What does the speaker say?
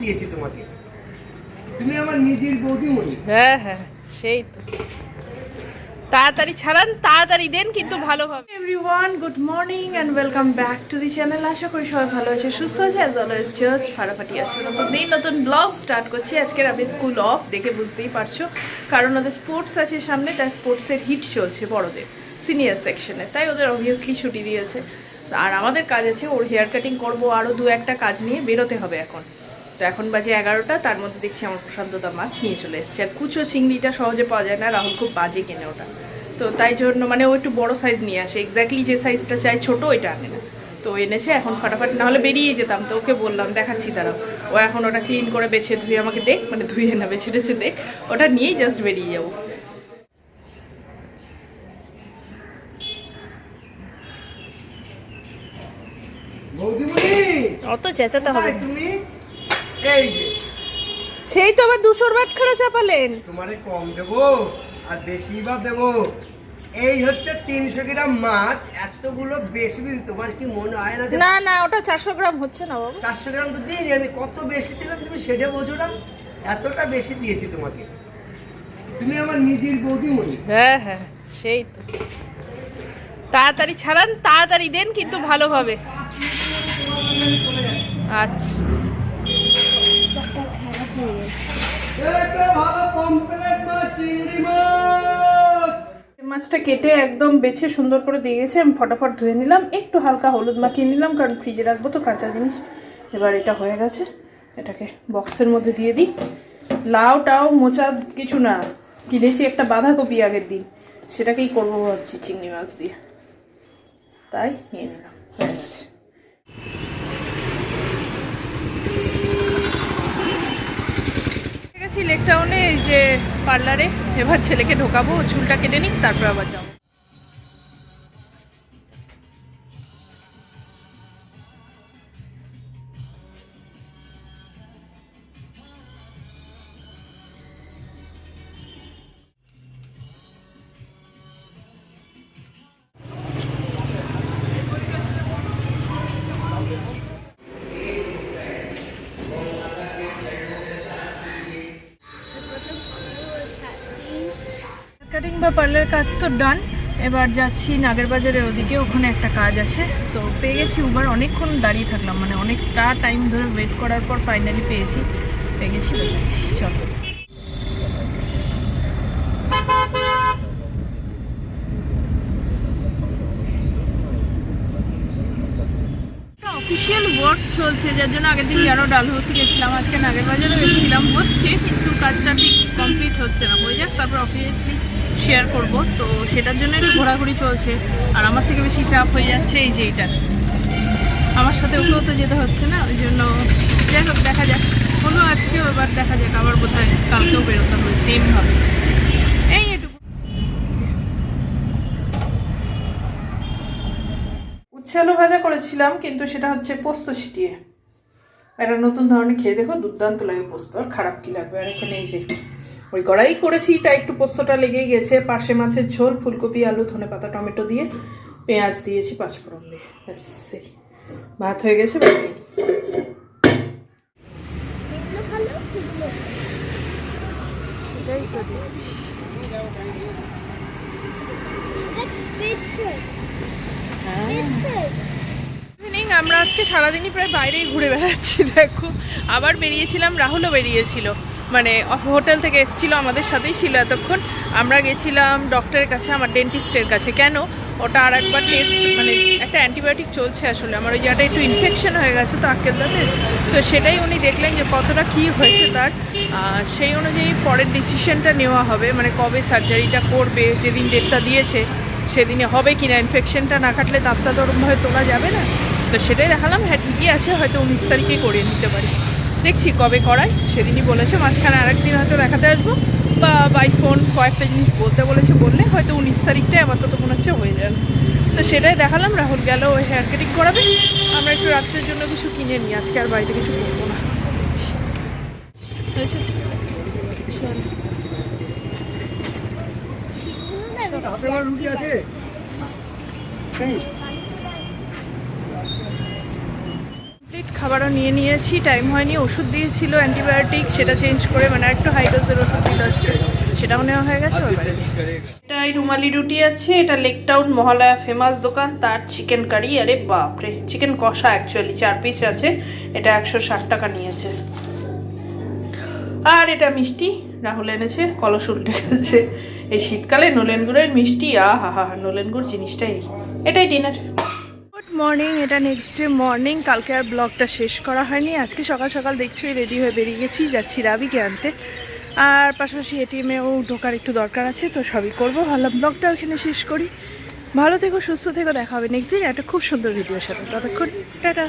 দিয়েছি তোমাকে। তুমি আমার নিজের বৌদিমণি। হ্যাঁ হ্যাঁ সেই তো। তাড়াতাড়ি ছাড়ান তাড়াতাড়ি দেন কিন্তু ভালো হবে। Everyone good morning and welcome back to the channel আশা করি সবাই ভালো আছে সুস্থ আছে অ্যাজ অলওয়েজ জাস্ট ফাটাফাটি আছে। নতুন দিন নতুন ব্লগ স্টার্ট করছি। আজকের আমি স্কুল অফ দেখে বুঝতেই পারছ। কারণ ওদের স্পোর্টস আছে সামনে তাই স্পোর্টসের হিট চলছে বড়দের সিনিয়র সেকশনে তাই ওদের অবভিয়াসলি ছুটি দিয়েছে। আর আমাদের কাজ আছে ওর হেয়ার কাটিং করব আরও দু একটা কাজ নিয়ে বেরোতে হবে এখন। তো এখন বাজে এগারোটা তার মধ্যে দেখছি আমার প্রশান্তদা মাছ নিয়ে চলে এসেছে। আর কুচো চিংড়িটা সহজে পাওয়া যায় না রাহুল খুব বাজে কেনে ওটা। তো তাই জন্য মানে ও একটু বড় সাইজ নিয়ে আসে এক্স্যাক্টলি যে সাইজটা চাই ছোট এটা আনে না। তো এনেছে এখন ফাটাফাটি নাহলে বেরিয়ে যেতাম তো ওকে বললাম দেখাচ্ছি তারা ও এখন ওটা ক্লিন করে বেছে ধুয়ে আমাকে দেখ মানে ধুয়ে না বেছে টেছে দেখ ওটা নিয়েই জাস্ট বেরিয়ে যাব। অত চেঁচাতে হবে তুমি? এই যে। সেই তো আবার দুশোর বাটখারা চাপালেন। তোমারে কম দেবো আর বেশি বা দেবো। এই হচ্ছে তিনশো গ্রাম মাছ এতগুলো বেশি দিদি তোমার কি মনে হয় না না না ওটা চারশো গ্রাম হচ্ছে না বাবু। চারশো গ্রাম তো দিইনি আমি কত বেশি দিলাম তুমি সেটা বোঝো না। এতটা বেশি দিয়েছি তোমাকে। তুমি আমার নিজের বৌদিমণি। হ্যাঁ হ্যাঁ সেই তো। তাড়াতাড়ি ছাড়ান তাড়াতাড়ি দেন কিন্তু ভালোভাবে আচ্ছা। মাছটা কেটে একদম বেছে সুন্দর করে দিয়ে গেছে। আমি ফটাফট ধুয়ে নিলাম, একটু হালকা হলুদ মাখিয়ে নিলাম, কারণ ফ্রিজে রাখব তো কাঁচা জিনিস। এবার এটা হয়ে গেছে। এটাকে বক্সের মধ্যে দিয়ে দিই। লাউ টাও মোচা কিছু না। কিনেছি একটা বাঁধাকপি আগের দিন। সেটাকেই করব ভাবছি চিংড়ি মাছ দিয়ে। তাই নিয়ে নিলাম। হয়ে গেছে। লেক টাউনে এই যে পার্লারে এবার ছেলেকে ঢোকাবো চুলটা কেটে নিক তারপর আবার যাব। কাটিং বা পার্লার কাজ তো ডান এবার যাচ্ছি নাগেরবাজারের ওদিকে, ওখানে একটা কাজ আছে। তো পেয়ে গেছি উবার অনেকক্ষণ দাঁড়িয়ে থাকলাম। মানে অনেকটা টাইম ধরে ওয়েট করার পর ফাইনালি পেয়েছি। পেয়ে গেছি যাচ্ছি। চলো। অফিসিয়াল ওয়ার্ক চলছে, যার জন্য আগের দিন যারও ডালহৌসি গেছিলাম। আজকে নাগের বাজারও গেছিলাম হচ্ছে, কিন্তু কাজটা ঠিক কমপ্লিট হচ্ছে না। হয়ে যাক, তারপর অবভিয়াসলি শেয়ার করব। তো সেটার জন্য একটু ঘোরাঘুরি চলছে। আর আমার থেকে বেশি চাপ হয়ে যাচ্ছে এই যে এইটা। আমার সাথে ওকেও তো যেতে হচ্ছে না, ওই জন্য যাই হোক, দেখা যাক। হলো আজকেও এবার দেখা যাক, আবার বোধহয় কালকেও বেরোতে হবে সেম হবে এই ভাজা করেছিলাম, কিন্তু সেটা হচ্ছে পোস্ত ছিটিয়ে। একটা নতুন ধরনের খেয়ে দেখো, দুর্দান্ত লাগে পোস্ত, আর খারাপ কি লাগবে? আর এখানে এই যে ওই কড়াই করেছি, তাই একটু পোস্তটা লেগেই গেছে। পাশে মাছের ঝোল, ফুলকপি, আলু, ধনে পাতা, টমেটো দিয়ে পেঁয়াজ দিয়েছি পাঁচফোড়ন দিয়ে। ব্যাস, সেই। ভাত হয়ে গেছে সেটাই আমরা আজকে সারাদিনই প্রায় বাইরেই ঘুরে বেড়াচ্ছি, দেখো। আবার বেরিয়েছিলাম, রাহুলও বেরিয়েছিল। মানে হোটেল থেকে এসেছিল আমাদের সাথেই ছিল এতক্ষণ। আমরা গেছিলাম ডক্টরের কাছে, আমার ডেন্টিস্টের কাছে। কেন? ওটা আর একবার টেস্ট মানে একটা অ্যান্টিবায়োটিক চলছে আসলে। আমার ওই জায়গাটা একটু ইনফেকশন হয়ে গেছে তো আক্কেল দাঁতে তো সেটাই উনি দেখলেন যে কতটা কী হয়েছে তার। সেই অনুযায়ী পরের ডিসিশনটা নেওয়া হবে। মানে কবে সার্জারিটা করবে, যেদিন ডেটটা দিয়েছে, সেদিনে হবে কি না ইনফেকশনটা না কাটলে তাপটা তো তোলা যাবে না? তো সেটাই দেখালাম। হ্যাঁ ঠিকই আছে, হয়তো উনিশ তারিখে করিয়ে নিতে পারি। দেখছি কবে করায়। সেদিনই বলেছে মাঝখানে আরেকদিন হয়তো দেখাতে আসব। বা বাই ফোন কয়েকটা জিনিস বলতে বলেছে বললে হয়তো উনিশ তারিখটাই আপাতত মনে হচ্ছে হয়ে যাবে। তো সেটাই দেখালাম রাহুল গেল ওই হেয়ার কাটিং করাবে। আমরা একটু রাত্রের জন্য কিছু কিনে নিই আজকে আর বাড়িতে কিছু করব না। আমার আছে নেই? কমপ্লিট খাবারও নিয়ে নিয়েছি টাইম হয়নি, ওষুধ দিয়েছিল অ্যান্টিবায়োটিক সেটা চেঞ্জ করে মানে একটু হাই ডোজের ওষুধ দিল আজকে। সেটাও নেওয়া হয়ে গেছে এটা এই রুমালি রুটি আছে, এটা লেক টাউন মহালয়া ফেমাস দোকান, তার চিকেন কারি আরে বাপরে চিকেন কষা অ্যাকচুয়ালি চার পিস আছে, এটা একশো ষাট টাকা নিয়েছে। আর এটা মিষ্টি, রাহুল এনেছে, কলস উল্টে গেছে। এই শীতকালে নলেন গুড়ের মিষ্টি আ হা হা, নলেন গুড় জিনিসটাই, এটাই ডিনার মর্নিং এটা নেক্সট ডে মর্নিং কালকে আর ব্লগটা শেষ করা হয়নি। আজকে সকাল সকাল দেখছোই রেডি হয়ে বেরিয়ে গেছি, যাচ্ছি রাবিকে আনতে। আর পাশাপাশি এটিএমেও ঢোকার একটু দরকার আছে, তো সবই করব। ভালো ব্লগটা ওখানে শেষ করি। ভালো থেকো, সুস্থ থেকো, দেখা হবে নেক্সট দিন একটা খুব সুন্দর ভিডিওর সাথে। ততক্ষণ, টাটা।